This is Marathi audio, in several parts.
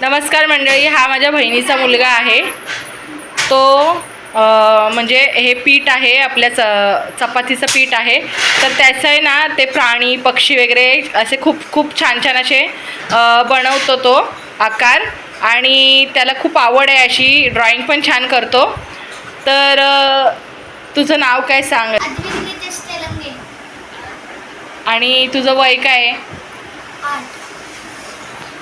नमस्कार मंडळी हा माझ्या बहिणीचा मुलगा आहे. तो म्हणजे हे पीठ आहे आपल्या च चपातीचं पीठ आहे. तर त्याचं आहे ना ते प्राणी पक्षी वगैरे असे खूप खूप छान छान असे बनवतो तो आकार. आणि त्याला खूप आवड आहे अशी ड्रॉइंग पण छान करतो. तर तुझं नाव काय सांग? आणि तुझं वय काय आहे?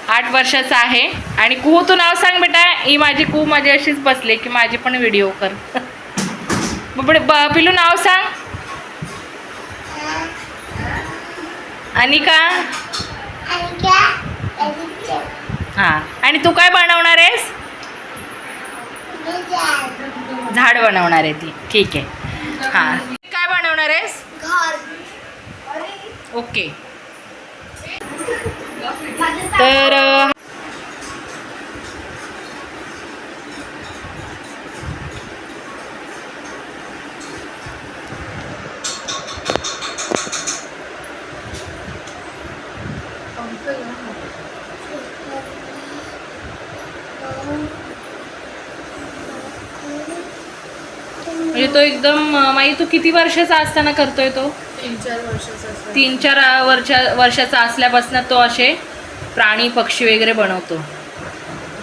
आठ वर्षाचा आहे. आणि कू तू नाव सांग बेटा. ही माझी कू माझी अशीच बसले की माझी पण व्हिडिओ कर. ब पिलू नाव सांग. अनिका. हां. आणि तू काय बनवणार आहेस? झाड बनवणार आहे ती. ठीक आहे. हां. काय बनवणार आहेस? घर. ओके. तर म्हणजे तो एकदम माई तू किती वर्षाचा असताना करतोय तो? तीन चार वर्षाचा तीन चार वर्षा वर्षाचा असल्यापासून तो असे प्राणी पक्षी वगैरे बनवतो.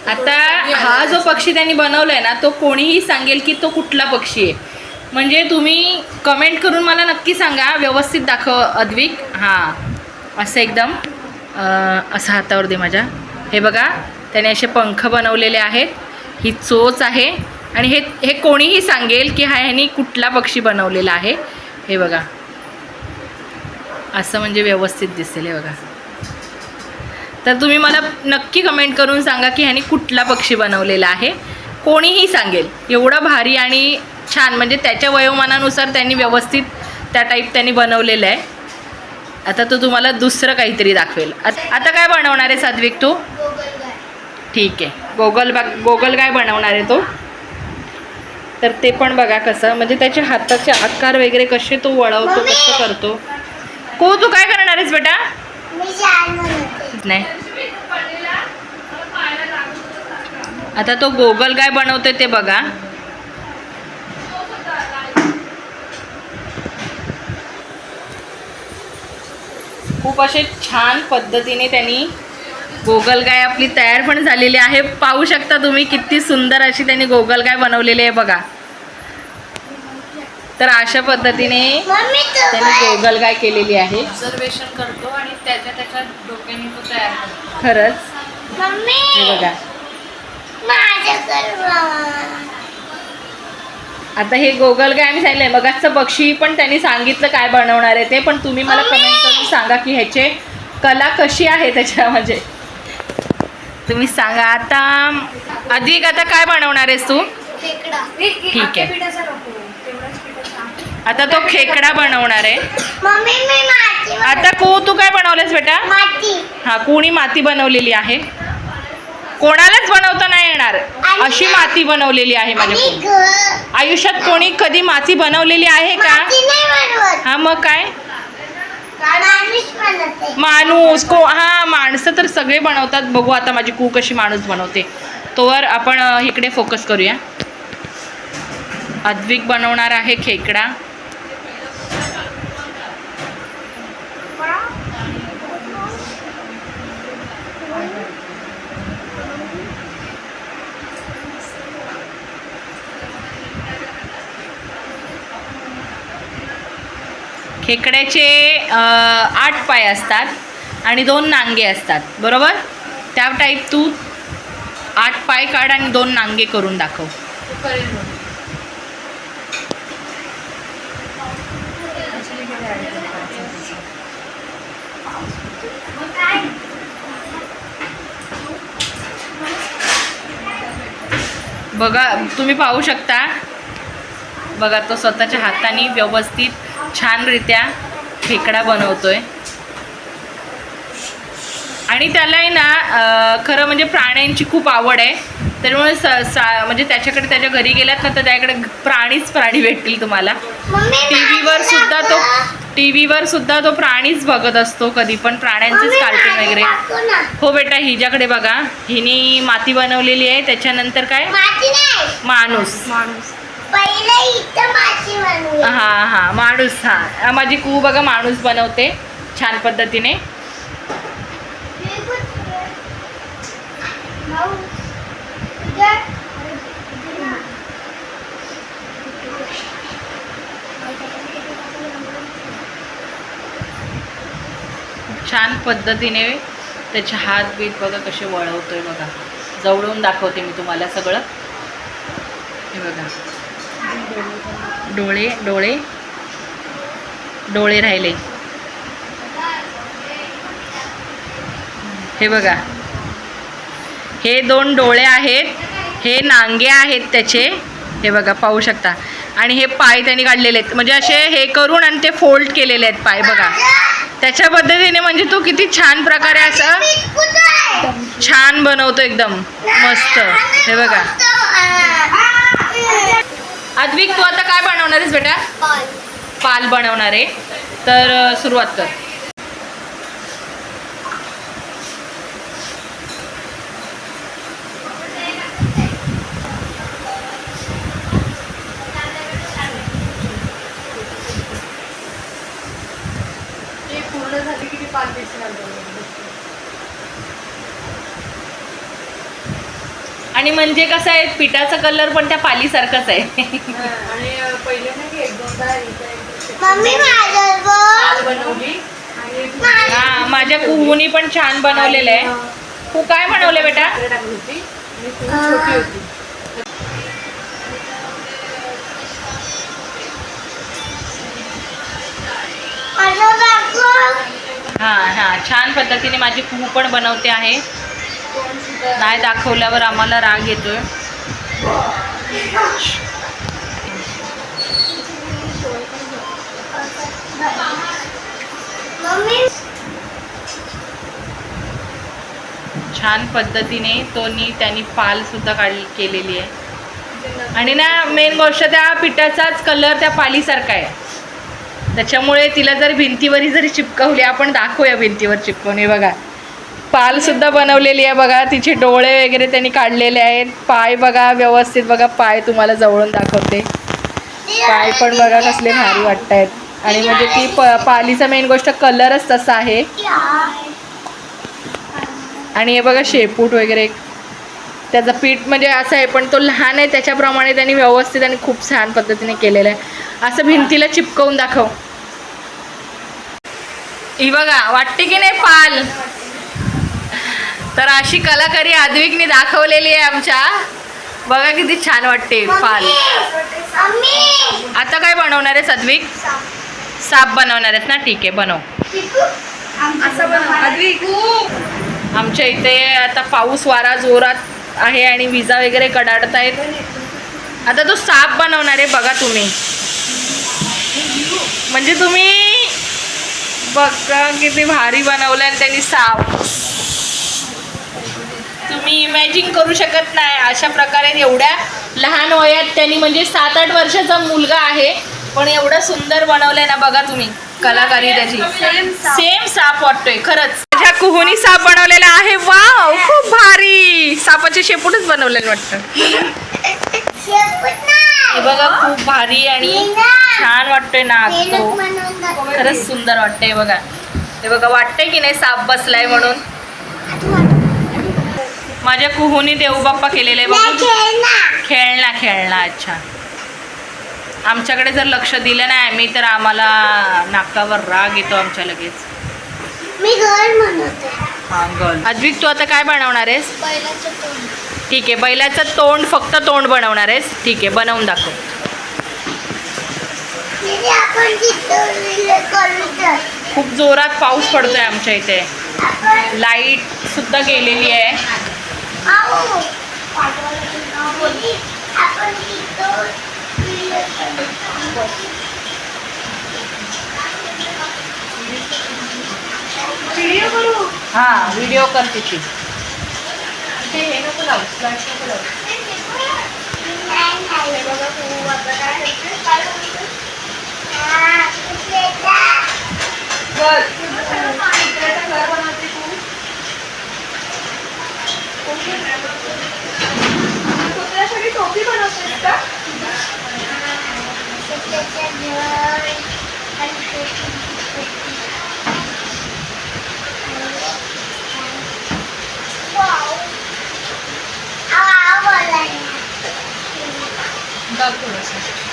आता हा जो पक्षी त्यांनी बनवलाय ना तो कोणीही सांगेल की तो कुठला पक्षी आहे. म्हणजे तुम्ही कमेंट करून मला नक्की सांगा. व्यवस्थित दाखव अद्विक. हां असं एकदम असं हातावर दे माझ्या. हे बघा त्याने असे पंख बनवलेले आहेत. ही चोच आहे. आणि हे हे कोणीही सांगेल की हा ह्यानी कुठला पक्षी बनवलेला आहे. हे बघा. असं म्हणजे व्यवस्थित दिसेल हे बघा. तर तुम्ही मला नक्की कमेंट करून सांगा की ह्याने कुठला पक्षी बनवलेला आहे. कोणीही सांगेल. एवढा भारी आणि छान म्हणजे त्याच्या वयोमानानुसार त्यांनी व्यवस्थित त्या टाईप त्यांनी बनवलेलं आहे. आता तो तुम्हाला दुसरं काहीतरी दाखवेल. आता काय बनवणार आहे सात्विक तू? ठीक आहे. गोगल बा गोगल काय बनवणार आहे तो? तर ते पण बघा कसं म्हणजे त्याचे हाताचे आकार वगैरे कसे तो वळवतो कसं करतो. को तू काय करणार आहेस बेटा? नाही. आता तो गोगल काय बनवतोय ते बघा. खूप असे छान पद्धतीने त्यांनी गोगलगाय आपली तयार पण झालेली आहे. पाहू शकता तुम्ही किती सुंदर अशी त्यांनी गोगलगाय बनवलेली आहे बघा. तर अशा पद्धतीने मम्मी त्यांनी गोगलगाय केलेली आहे. ऑब्झर्वेशन करतो आणि त्याच्या त्याच्या डोक्याने तो तयार करतो. खरंच. मम्मी. हे बघा. आता हे गोगल काय आम्ही सांगितलंय. मगाचं पक्षी पण त्यांनी सांगितलं काय बनवणार आहे ते पण तुम्ही मला कमेंट करून सांगा की ह्याचे कला कशी आहे त्याच्या म्हणजे तुम्ही सांगा. आता अधिक आता काय बनवणार आहेस तू? ठीक आहे पिठाचा नको तेवढाच पिठाचा आता तो खेकडा बनवणार आहे. मम्मी मी माती आता को तू काय बनवलेस बेटा? माती. हा कोणी माती बनवलेली आहे? कोणालाच बनवता नाही येणार. अशी माती बनवलेली आहे माझ्या आयुष्यात कोणी कधी माती बनवलेली आहे का? माती नाही बनवत. हा मग काय? माणूस को हा माणसं तर सगळे बनवतात. बघू आता माझी कू कशी माणूस बनवते. तोवर आपण इकडे फोकस करूया. अद्विक बनवणार आहे खेकडा. खेकड्याचे आठ पाय असतात आणि दोन नांगे असतात. बरोबर? त्या टाईप तू आठ पाय काढ आणि दोन नांगे करून दाखव. बघा तुम्ही पाहू शकता. बघा तो स्वतःच्या हाताने व्यवस्थित छानरित्या खेकडा बनवतोय. आणि त्यालाही ना अं, खरं म्हणजे प्राण्यांची खूप आवड आहे. त्यामुळे स सा म्हणजे त्याच्याकडे त्याच्या घरी गेलात ना तर त्याकडे प्राणीच प्राणी भेटतील तुम्हाला. टी व्हीवर सुद्धा तो दाखव. टीव्हीवर सुद्धा तो प्राणीच बघत असतो कधी पण प्राण्यांचेच कार्टून वगैरे. ना. हो बेटा हिच्याकडे बघा. हिने माती बनवलेली आहे त्याच्यानंतर काय? माती नाही. माणूस. हां हां हा हा माणूस हा माझी कू बघा माणूस बनवते छान पद्धतीने. छान पद्धतीने त्याचे हात बीत बघा कसे वळवतोय बघा. जवळून दाखवते मी तुम्हाला सगळं. हे बघा. डोळे डोळे डोळे राहिले. हे बघा. हे दोन डोळे आहेत हे नांगे आहेत त्याचे. हे बघा पाहू शकता. आणि हे पाय त्यांनी काढलेले आहेत. म्हणजे असे हे करून आणि ते फोल्ड केलेले आहेत पाय बघा. त्याच्या पद्धतीने म्हणजे तो किती छान प्रकारे असं छान बनवतो एकदम. मस्त. हे बघा. अद्विक तू आता काय बनवणार आहेस बेटा. पाल. बनवणार आहे. तर सुरुवात कर. पूर्ण झाली की ती पाच दिवस आणि म्हणजे कसं आहे पिठाचा कलर पण त्या पालीसारखाच आहे. आणि पहिले नाही एक दोनदा इथे मम्मी माझं बघ. पाल बनवली आणि माझं- हा माझ्या कुहूनी पण छान बनवलेलं आहे. तू काय बनवले बेटा. हा हा छान पद्धतीने माझी कुहू पण बनवते आहे. नाही दाखवल्यावर आम्हाला राग येतोय. छान पद्धतीने तोनी त्यांनी पाल सुद्धा काढ केलेली आहे. आणि ना मेन गोष्ट त्या पिठाचाच कलर त्या पालीसारखा आहे. त्याच्यामुळे तिला जर भिंतीवरही जरी चिपकवली आपण दाखवूया भिंतीवर चिपकवून हे बघा. पाल सुद्धा बनवलेली आहे बघा. तिचे डोळे वगैरे त्यांनी काढलेले आहेत. पाय बघा व्यवस्थित बघा. पाय तुम्हाला जवळून दाखवते. पाय पण बघा कसले भारी वाटत आहेत आणि म्हणजे ती प पालीचा मेन गोष्ट कलरच तसा आहे. आणि हे बघा शेपूट वगैरे. त्याचं पीठ म्हणजे असं आहे पण तो लहान आहे. त्याच्याप्रमाणे त्यांनी व्यवस्थित आणि खूप छान पद्धतीने केलेलं आहे. असं भिंतीला चिपकवून दाखव. ही बघा वाटते की नाही पाल? तर अशी कलाकारी आद्विकने दाखवलेली आहे आमच्या. बघा किती छान वाटते मम्मी! आता काय बनवणार आहे सद्विक साप बनवणार आहेस ना? ठीक आहे बनव. आमच्या इथे आता पाऊस वारा जोरात आहे आणि विजा वगैरे कडाडत आहेत. आता तो साप बनवणार आहे बघा तुम्ही. म्हणजे तुम्ही बघा किती भारी बनवलं आणि त्यांनी साप. तुम्ही इमॅजिन करू शकत नाही. अशा प्रकारे एवढ्या लहान वयात त्यांनी म्हणजे सात आठ वर्षाचा मुलगा आहे. पण एवढं सुंदर बनवलंय ना बघा तुम्ही कलाकारी त्याची. सेम साप वाटतोय खरंच. माझ्या कुहुनी साप बनवलेला आहे. वाव खूप भारी. सापाचे शेपूटच बनवलेलं वाटतं. शेपूट नाही. हे बघा खूप भारी आणि छान वाटतोय मेहनत तो. खरंच सुंदर वाटतंय बघा. हे बघा वाटतंय की नाही साप बसलाय म्हणून? माझ्या कुहुनी देवबाप्पा केलेले बघू खेळणार. खेळणा खेळणा अच्छा. आमच्याकडे जर लक्ष दिलं नाही आम्ही तर आम्हाला नाकावर राग येतो आमच्या लगेच. हा गल अद्विक तू आता काय बनवणार आहेस? ठीक आहे बैलाचं तोंड फक्त तोंड बनवणार आहेस? ठीक आहे बनवून दाखव. तर. खूप जोरात पाऊस पडतोय आमच्या इथे. लाइट सुद्धा गेलेली आहो. दीदी, आपण चित्तवलेलं करू. व्हिडिओ करू हा व्हिडिओ कर तिची ते हे नको लावू फ्लॅश नको लावू नाही, नाही. बघा, खूप आता काय करते? काय करते? हा, कुठलेचा? बस इकडेचं घर बनवते तू कुत्र्यासाठी टोपी बनवतेस का कुठलेचं घर आणि कुठली- वाव. आव, आव बोलाय ना. बघ थोडंसं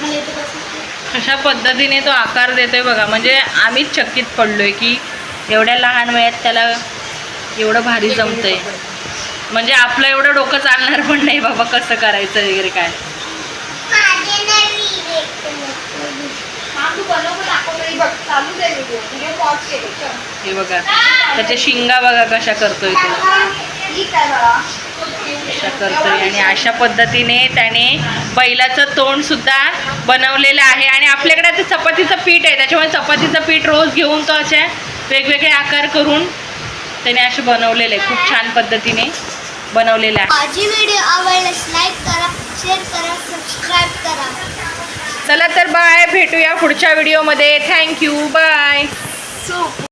मला इथे बसायचं. कशा पद्धतीने तो आकार देतोय बघा. म्हणजे आम्हीच चकित पडलोय की एवढ्या लहान वयात त्याला एवढं भारी जमतंय. म्हणजे आपलं एवढं डोकं चालणार पण नाही बाबा कसं करायचं वगैरे काय. माझे नाही विवेक. हा बघ चालू दे व्हिडिओ व्हिडिओ पॉज केले. चल. हे बघा. त्याच्या शिंगा बघा कशा करतोय तो. अशा करतोय आणि अशा पद्धतीने त्याने बैलाचं तोंड सुद्धा बनवलेलं आहे. आणि आपल्याकडे आता चपातीचं पीठ आहे. त्याच्यामुळे चपातीचं पीठ रोज घेऊन तो असे वेगवेगळे आकार करून त्याने असे बनवलेले आहे खूप छान पद्धतीने बनवलेलं आहे. माझी व्हिडिओ आवडल्यास लाईक करा शेअर करा सबस्क्राईब करा. चला तर बाय. भेटूया पुढच्या व्हिडिओमध्ये. Thank you bye. सूप